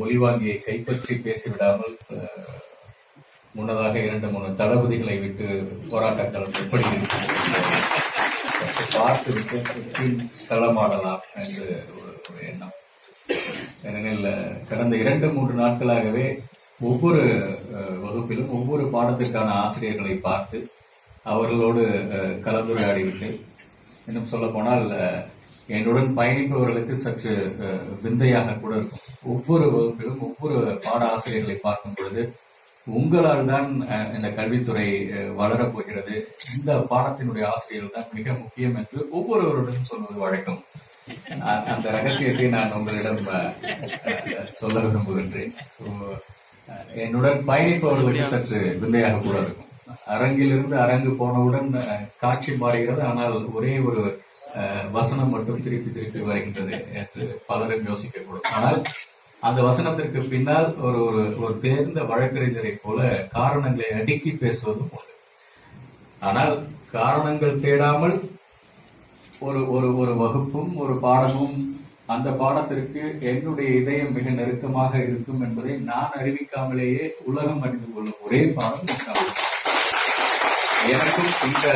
ஒலிவாங்கியை கைப்பற்றி பேசிவிடாமல் முன்னதாக இரண்டு மூணு தளபதிகளை விட்டு போராட்ட எப்படி இருக்கிறது பார்த்து விட்டு பின் களமாடலாம் என்று ஒரு எண்ணம். ஏனெனில் கடந்த இரண்டு மூன்று நாட்களாகவே ஒவ்வொரு வகுப்பிலும் ஒவ்வொரு பாடத்திற்கான ஆசிரியர்களை பார்த்து அவர்களோடு கலந்துரையாடிவிட்டு இன்னும் சொல்ல போனால் என்னுடன் பயணிப்பவர்களுக்கு சற்று விந்தையாக கூட இருக்கும். ஒவ்வொரு வகுப்பிலும் ஒவ்வொரு பாட ஆசிரியர்களை பார்க்கும் பொழுது உங்களால் தான் இந்த கல்வித்துறை வளரப்போகிறது வளரப் போகிறது. இந்த பாடத்தினுடைய ஆசிரியர்கள் தான் மிக முக்கியம் என்று ஒவ்வொருவருடன் சொல்வது வழக்கம். அந்த ரகசியத்தை நான் உங்களிடம் சொல்ல விரும்புகின்றேன். என்னுடன் பயணிப்பவர்களுக்கு சற்று விந்தையாக கூட இருக்கும். அரங்கிலிருந்து அரங்கு போனவுடன் காட்சி மாறுகிறது. ஆனால் ஒரே ஒரு வசனம் மட்டும் திருப்பி திருப்பி வருகின்றது என்று பலரும் யோசிக்கக்கூடும். ஆனால் அந்த வசனத்திற்கு பின்னால் ஒரு ஒரு ஒரு தேர்ந்த வழக்கறிஞரை போல காரணங்களை அடுக்கி பேசுவதும் உண்டு. ஆனால் காரணங்கள் தேடாமல் ஒரு ஒரு ஒரு வகுப்பும் ஒரு பாடமும் அந்த பாடத்திற்கு என்னுடைய இதயம் மிக நெருக்கமாக இருக்கும் என்பதை நான் அறிவிக்காமலேயே உலகம் அறிந்து கொள்ளும் ஒரே பாடம். எனக்கும் இந்த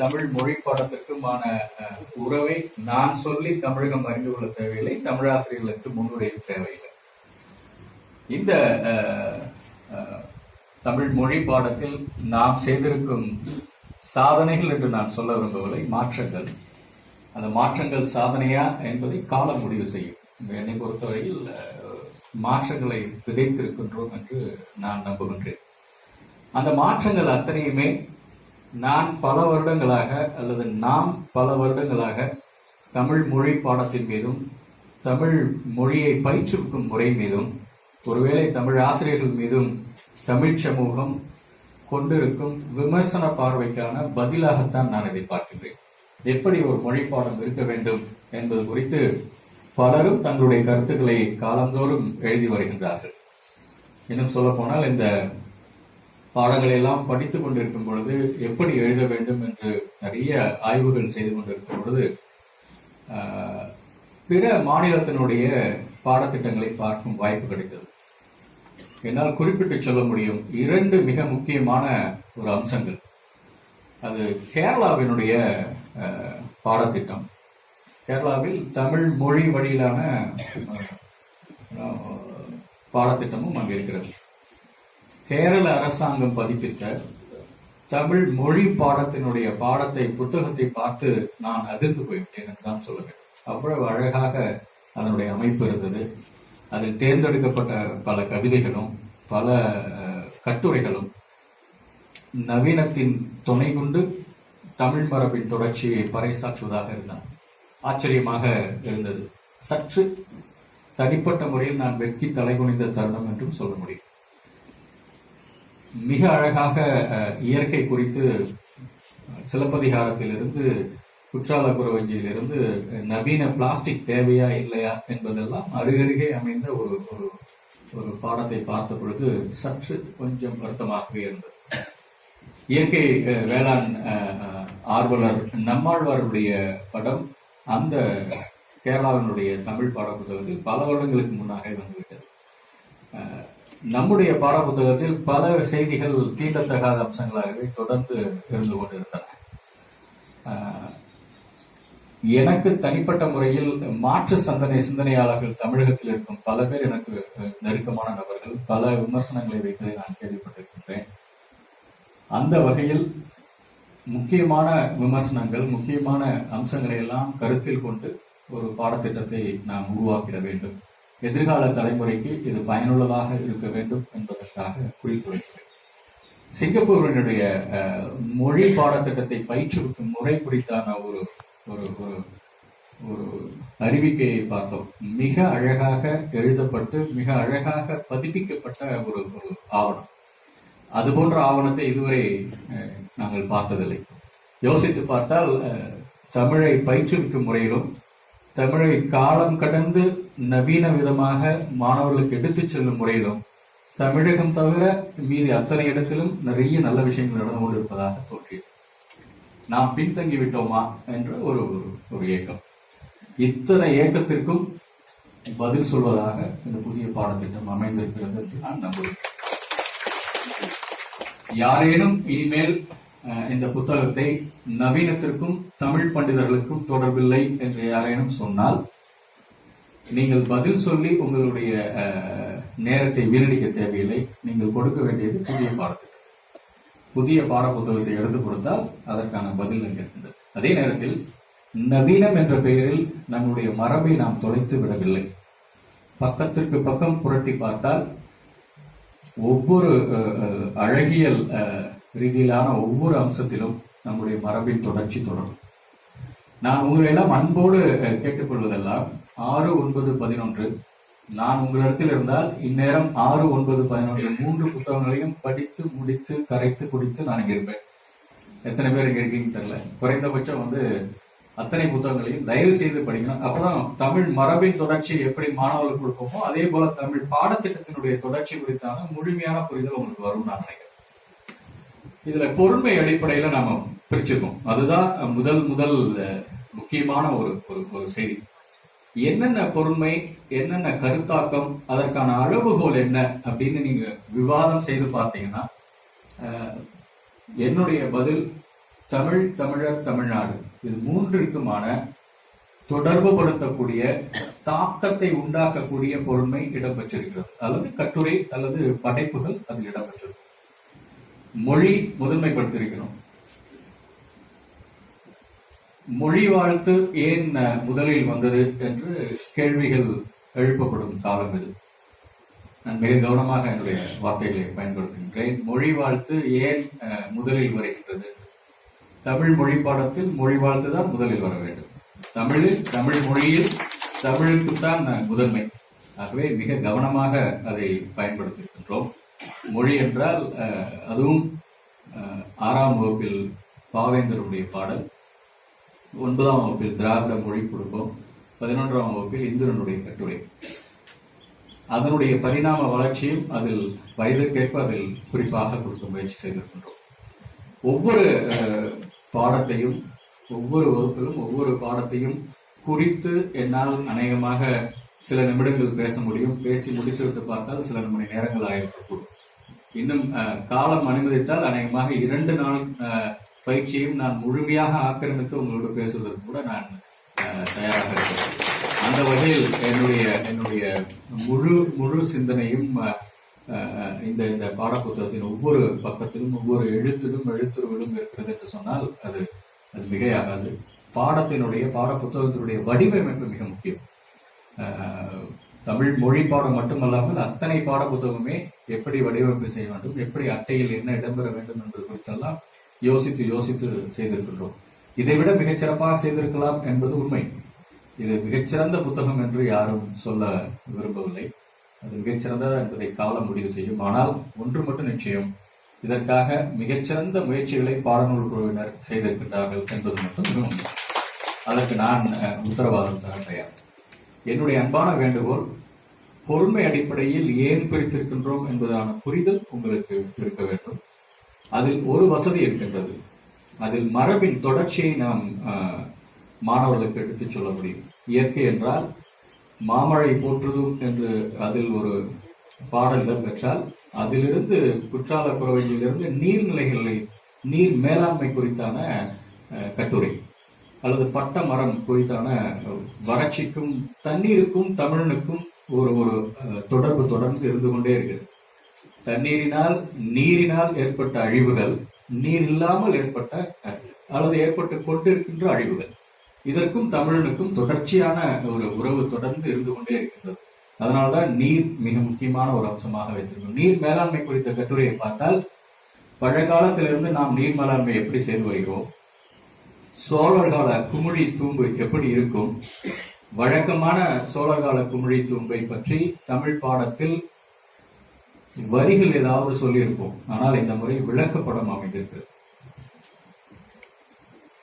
தமிழ் மொழி பாடத்திற்குமான உறவை நான் சொல்லி தமிழகம் அறிந்து கொள்ள தேவையில்லை தமிழாசிரியர்களுக்கு முன்னுரைய தேவையில்லை. இந்த தமிழ் மொழி பாடத்தில் நாம் செய்திருக்கும் சாதனைகள் என்று நான் சொல்ல விரும்பவில்லை மாற்றங்கள். அந்த மாற்றங்கள் சாதனையா என்பதை காலம் முடிவு செய்யும். என்னை பொறுத்தவரையில் மாற்றங்களை விதைத்திருக்கின்றோம் என்று நான் நம்புகின்றேன். அந்த மாற்றங்கள் அத்தனையுமே நான் பல வருடங்களாக அல்லது நாம் பல வருடங்களாக தமிழ் மொழி பாடத்தின் மீதும் தமிழ் மொழியை பயிற்றுவிக்கும் முறை மீதும் ஒருவேளை தமிழ் ஆசிரியர்கள் மீதும் தமிழ் சமூகம் கொண்டிருக்கும் விமர்சன பார்வைக்கான பதிலாகத்தான் நான் இதை பார்க்கின்றேன். எப்படி ஒரு மொழி பாடம் இருக்க வேண்டும் என்பது குறித்து பலரும் தங்களுடைய கருத்துக்களை காலந்தோறும் எழுதி வருகின்றார்கள். இன்னும் சொல்ல போனால் இந்த பாடங்களை எல்லாம் படித்துக் கொண்டிருக்கும் பொழுது எப்படி எழுத வேண்டும் என்று நிறைய ஆய்வுகள் செய்து கொண்டிருக்கும் பொழுது பிற மாநிலத்தினுடைய பாடத்திட்டங்களை பார்க்கும் வாய்ப்பு கிடைத்தது. என்னால் குறிப்பிட்டு சொல்ல முடியும் இரண்டு மிக முக்கியமான ஒரு அம்சங்கள். அது கேரளாவினுடைய பாடத்திட்டம். கேரளாவில் தமிழ் மொழி வழியிலான பாடத்திட்டமும் அங்கே இருக்கிறது. கேரள அரசாங்கம் பதிப்பித்த தமிழ் மொழி பாடத்தினுடைய பாடத்தை புத்தகத்தை பார்த்து நான் அதிர்ந்து போய்விட்டேன் என்று தான் சொல்லுவேன். அவ்வளவு அழகாக அதனுடைய அமைப்பு இருந்தது. அதில் தேர்ந்தெடுக்கப்பட்ட பல கவிதைகளும் பல கட்டுரைகளும் நவீனத்தின் துணை கொண்டு தமிழ் மரபின் தொடர்ச்சியை பறைசாற்றுவதாக இருந்தார் ஆச்சரியமாக இருந்தது. சற்று தனிப்பட்ட முறையில் நான் வெட்கி தலைகுனிந்த தருணம் என்றும் சொல்ல முடியும். மிக அழகாக இயற்கை குறித்து சிலப்பதிகாரத்திலிருந்து குற்றால குறவஞ்சியிலிருந்து நவீன பிளாஸ்டிக் தேவையா இல்லையா என்பதெல்லாம் அருகருகே அமைந்த ஒரு ஒரு ஒரு பாடத்தை பார்த்த பொழுது சற்று கொஞ்சம் வருத்தமாகவே இருந்தது. இயற்கை அஹ், வேளாண் அஹ், ஆர்வலர் நம்மாழ்வாருடைய படம் அந்த கேரளாவினுடைய தமிழ் பாடப்புத்தகத்தில் பல வருடங்களுக்கு முன்னாக வந்துவிட்டது. நம்முடைய பாட புத்தகத்தில் பல செய்திகள் தீண்டத்தகாத அம்சங்களாகவே தொடர்ந்து இருந்து கொண்டிருந்தன. அஹ், எனக்கு தனிப்பட்ட முறையில் மாற்று சந்தனை சிந்தனையாளர்கள் தமிழகத்தில் இருக்கும் பல பேர் எனக்கு நெருக்கமான நபர்கள் பல விமர்சனங்களை வைத்ததை நான் கேள்விப்பட்டிருக்கின்றேன். அந்த வகையில் முக்கியமான விமர்சனங்கள் முக்கியமான அம்சங்களை எல்லாம் கருத்தில் கொண்டு ஒரு பாடத்திட்டத்தை நாம் உருவாக்கிட வேண்டும். எதிர்கால தலைமுறைக்கு இது பயனுள்ளதாக இருக்க வேண்டும் என்பதற்காக குறித்து வைக்கிறேன் சிங்கப்பூரினுடைய அஹ், மொழி பாடத்திட்டத்தை பயிற்றுவிக்கும் முறை குறித்தான ஒரு ஒரு ஒரு ஒரு அறிவிக்கையை பார்த்தோம். மிக அழகாக எழுதப்பட்டு மிக அழகாக பதிப்பிக்கப்பட்ட ஒரு ஒரு ஆவணம். அது போன்ற ஆவணத்தை இதுவரை அஹ், நாங்கள் பார்த்ததில்லை. யோசித்து பார்த்தால் அஹ், தமிழை பயிற்றுவிக்கும் முறையிலும் தமிழை காலம் கடந்து நவீன விதமாக மாணவர்களுக்கு எடுத்துச் செல்லும் முறையிலும் தமிழகம் தவிர மீதி அத்தனை இடத்திலும் நிறைய நல்ல விஷயங்கள் நடந்து கொண்டிருப்பதாக தோன்றியது. நாம் பின்தங்கி விட்டோமா என்ற ஒரு ஒரு- ஒரு ஏக்கம். இத்தனை ஏக்கத்திற்கும் பதில் சொல்வதாக இந்த புதிய பாடத்திட்டம் அமைந்திருக்கிறது என்று நான் நம்புகிறேன். யாரேனும் இனிமேல் இந்த புத்தகத்தை நவீனத்திற்கும் தமிழ் பண்டிதர்களுக்கும் தொடர்பில்லை என்று யாரேனும் சொன்னால் நீங்கள் பதில் சொல்லி உங்களுடைய அஹ், நேரத்தை வீணடிக்க தேவையில்லை. நீங்கள் கொடுக்க வேண்டியது புதிய பாடத்துக்கு. புதிய பாட புத்தகத்தை எடுத்து கொடுத்தால் அதற்கான பதில் இருக்கின்றது. அதே நேரத்தில் நவீனம் என்ற பெயரில் நம்முடைய மரபை நாம் தொலைத்து விடவில்லை. பக்கத்திற்கு பக்கம் புரட்டி பார்த்தால் ஒவ்வொரு அஹ், அஹ், அழகியல் அஹ், ரீதியிலான ஒவ்வொரு அம்சத்திலும் நம்முடைய மரபின் தொடர்ச்சி தொடரும். நான் உங்களை எல்லாம் அன்போடு கேட்டுக்கொள்வதெல்லாம் ஆறு ஒன்பது பதினொன்று. நான் உங்களிடத்தில் இருந்தால் இந்நேரம் ஆறு ஒன்பது பதினொன்று மூன்று புத்தகங்களையும் படித்து முடித்து கரைத்து குடித்து நான் இருப்பேன். எத்தனை பேர் இங்க இருக்கீங்கன்னு தெரியல. குறைந்தபட்சம் வந்து அத்தனை புத்தகங்களையும் தயவு செய்து படிக்கணும். அப்பதான் தமிழ் மரபின் தொடர்ச்சி எப்படி மாணவர்களுக்கு கொடுப்போமோ அதே போல தமிழ் பாடத்திட்டத்தினுடைய தொடர்ச்சி குறித்தான முழுமையான புரிதல் உங்களுக்கு வரும் நான் நினைக்கிறேன். இதுல பொறுமை அடிப்படையில நாம பிரிச்சிருக்கோம். அதுதான் முதல் முதல் முக்கியமான ஒரு ஒரு- ஒரு செய்தி. என்னென்ன பொறுமை என்னென்ன கருத்தாக்கம் அதற்கான அளவுகோல் என்ன அப்படின்னு நீங்க விவாதம் செய்து பார்த்தீங்கன்னா அஹ், என்னுடைய பதில் தமிழ் தமிழர் தமிழ்நாடு. இது மூன்றிற்குமான தொடர்பு படுத்தக்கூடிய தாக்கத்தை உண்டாக்கக்கூடிய பொறுமை இடம்பெற்றிருக்கிறது. அல்லது கட்டுரை அல்லது படைப்புகள் அதில் இடம்பெற்றிருக்கும் மொழி முதன்மைப்படுத்தியிருக்கிறோம் மொழி வாழ்த்து ஏன் முதலில் வந்தது என்று கேள்விகள் எழுப்பப்படும் காலம் இது. நான் மிக கவனமாக என்னுடைய வார்த்தைகளை பயன்படுத்துகின்றேன். மொழி வாழ்த்து ஏன் அஹ், முதலில் வருகின்றது? தமிழ் மொழி பாடத்தில் மொழி வாழ்த்து தான் முதலில் வர வேண்டும். தமிழில் தமிழ் மொழியில் தமிழுக்குத்தான் முதன்மை. ஆகவே மிக கவனமாக அதை பயன்படுத்தியிருக்கின்றோம் மொழி என்றால் அஹ், அதுவும் அஹ், ஆறாம் வகுப்பில் பாவேந்தருடைய பாடல் ஒன்பதாம் வகுப்பில் திராவிட மொழி குடும்பம் பதினொன்றாம் வகுப்பில் இந்திரனுடைய கட்டுரை. அதனுடைய பரிணாம வளர்ச்சியும் அதில் வயதுக்கேற்ப அதில் குறிப்பாக கொடுக்க முயற்சி செய்திருக்கின்றோம். ஒவ்வொரு அஹ், பாடத்தையும் ஒவ்வொரு வகுப்பிலும் ஒவ்வொரு பாடத்தையும் குறித்து என்னால் அநேகமாக சில நிமிடங்கள் பேச முடியும். பேசி முடித்துவிட்டு பார்த்தால் சில மணி நேரங்கள் ஆயிருக்கக்கூடும். இன்னும் காலம் அனுமதித்தால் அநேகமாக இரண்டு நாள் பயிற்சியையும் பயிற்சியும் நான் முழுமையாக ஆக்கிரமித்து உங்களோடு பேசுவதற்கு கூட நான் தயாராக இருக்கிறேன். அந்த வகையில் என்னுடைய என்னுடைய முழு முழு சிந்தனையும் இந்த இந்த பாடப்புத்தகத்தின் ஒவ்வொரு பக்கத்திலும் ஒவ்வொரு எழுத்திலும் எழுத்துருவிலும் இருக்கிறது என்று சொன்னால் அது அது மிகையாகாது. பாடத்தினுடைய பாடப்புத்தகத்தினுடைய வடிவமைப்பு மிக முக்கியம். தமிழ் மொழி பாடம் மட்டுமல்லாமல் அத்தனை பாட புத்தகமே எப்படி வடிவமைப்பு செய்ய வேண்டும் எப்படி அட்டையில் என்ன இடம்பெற வேண்டும் என்பது குறித்தெல்லாம் யோசித்து யோசித்து செய்திருக்கின்றோம். இதை விட மிகச் சிறப்பாக செய்திருக்கலாம் என்பது உண்மை. இது மிகச்சிறந்த புத்தகம் என்று யாரும் சொல்ல விரும்பவில்லை. அது மிகச்சிறந்ததா என்பதை காலம் முடிவு செய்யும். ஆனால் ஒன்று மட்டும் நிச்சயம் இதற்காக மிகச்சிறந்த முயற்சிகளை பாடநூல் குழுவினர் செய்திருக்கின்றார்கள் என்பது மட்டும் அதற்கு நான் உத்தரவாதம் தர தயார். என்னுடைய அன்பான வேண்டுகோள் பொறுமை அடிப்படையில் ஏன் பிரித்திருக்கின்றோம் என்பதான புரிதல் உங்களுக்கு இருக்க வேண்டும். அதில் ஒரு வசதி இருக்கின்றது. அதில் மரபின் தொடர்ச்சியை நாம் மாணவர்களுக்கு எடுத்துச் சொல்ல முடியும். இயற்கை என்றால் மாமழை போற்றுதும் என்று அதில் ஒரு பாடல் இடம்பெற்றால் அதிலிருந்து குற்றால குறவையிலிருந்து நீர்நிலைகளை நீர் மேலாண்மை குறித்தான கட்டுரை. அல்லது பட்ட மரம் குறித்தான வறட்சிக்கும் தண்ணீருக்கும் தமிழனுக்கும் ஒரு ஒரு அஹ், தொடர்பு தொடர்ந்து இருந்து கொண்டே இருக்கிறது. தண்ணீரினால் நீரினால் ஏற்பட்ட அழிவுகள் நீர் இல்லாமல் ஏற்பட்ட அஹ், அல்லது ஏற்பட்டு கொண்டிருக்கின்ற அழிவுகள் இதற்கும் தமிழனுக்கும் தொடர்ச்சியான ஒரு உறவு தொடர்ந்து இருந்து கொண்டே இருக்கின்றது அதனால்தான் நீர் மிக முக்கியமான ஒரு அம்சமாக வைத்திருக்கிறோம். நீர் மேலாண்மை குறித்த கட்டுரையை பார்த்தால் பழங்காலத்திலிருந்து நாம் நீர் மேலாண்மை எப்படி செய்து வருகிறோம்? சோழர் கால குமிழி தூம்பு எப்படி இருக்கும்? வழக்கமான சோழர் கால குமிழி தூம்பை பற்றி தமிழ் பாடத்தில் வரிகள் ஏதாவது சொல்லியிருப்போம். ஆனால் இந்த முறை விளக்கப்படம் அமைந்திருக்கு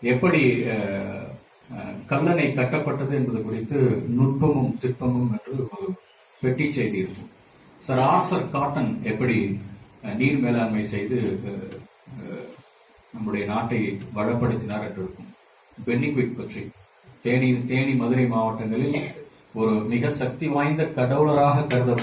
எப்படி அஹ், அஹ், கல்லணை கட்டப்பட்டது என்பது குறித்து நுட்பமும் திட்பமும் என்று ஒரு பெட்டி செய்தி இருக்கும். சர் ஆர்த்தர் காட்டன் எப்படி நீர் மேலாண்மை செய்து நம்முடைய நாட்டை வளப்படுத்தினார் என்று இருக்கும். பென்னிக்விக் பற்றி. தேனி தேனி மதுரை மாவட்டங்களில் ஒரு மிக சக்தி வாய்ந்த கடவுளராக கருத